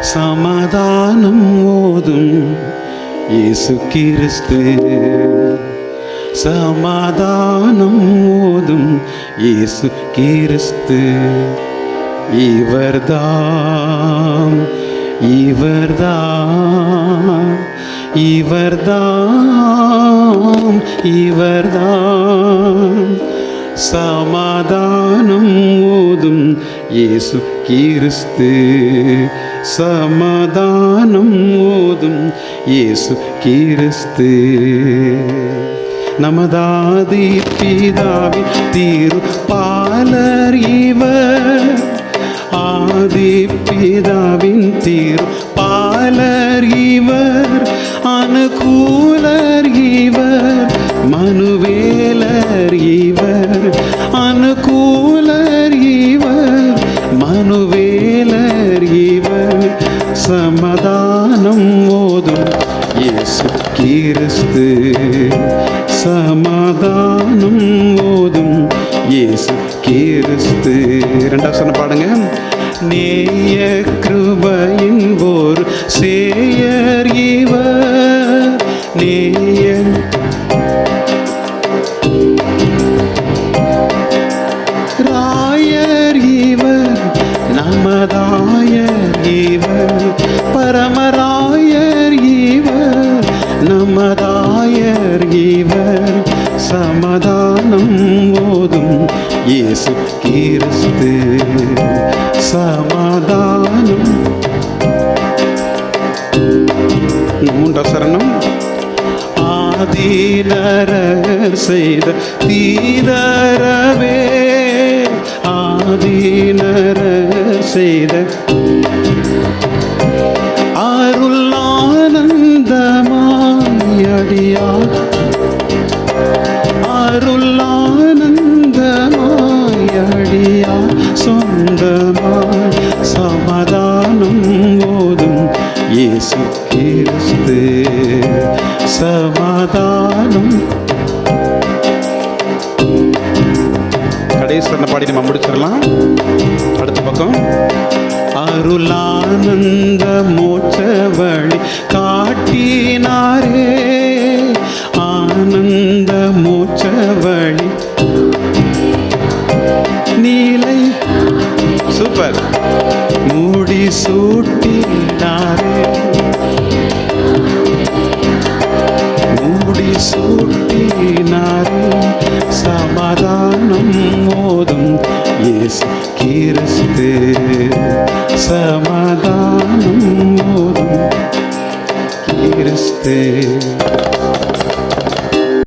சமாதானம் ஓதும் இயேசு கிறிஸ்து. சமாதானம் ஓதும் இயேசு கிறிஸ்து. இவர்தாம் இவர்தாம் இவர்தாம் இவர்தாம். சமாதானம் ஓதும் இயேசு கிறிஸ்து. சமாதானம் ஓதும் இயேசு கிறிஸ்து. நமதாதி பிதாவின் பாலர் இவர். ஆதி பிதாவின் தீர் பாலர் இவர். அனுகூலர் இவர். மனுவேலர் இவர். அனுகூலர் இவர். மனுவேலர் இவர் சமதானம் ஓதும் இயேசு கிறிஸ்து. சமாதானம் ஓதும் இயேசு கிறிஸ்து. ரெண்டாவது சொன்ன பாடுங்க. நேய கிருபை ஓதும் இயேசு கிறிஸ்து சமாதானம் மூன்றாம் சரணம் ஆதீனரர் செய்த தீரரவே ஆதீனரர் செய்த சமாதானம் கடைசி பாடி நம்ம முடிச்சிடலாம். அடுத்த பக்கம். அருளானந்த மோட்ச வழி காட்டினாரே. ஆனந்த மோட்ச வழி நீலை சூப்பர். மூடி சூட்டினாரே. போதும் மோதும் இயேசு கிறிஸ்து. சமாதானம் போதும் கிறிஸ்து.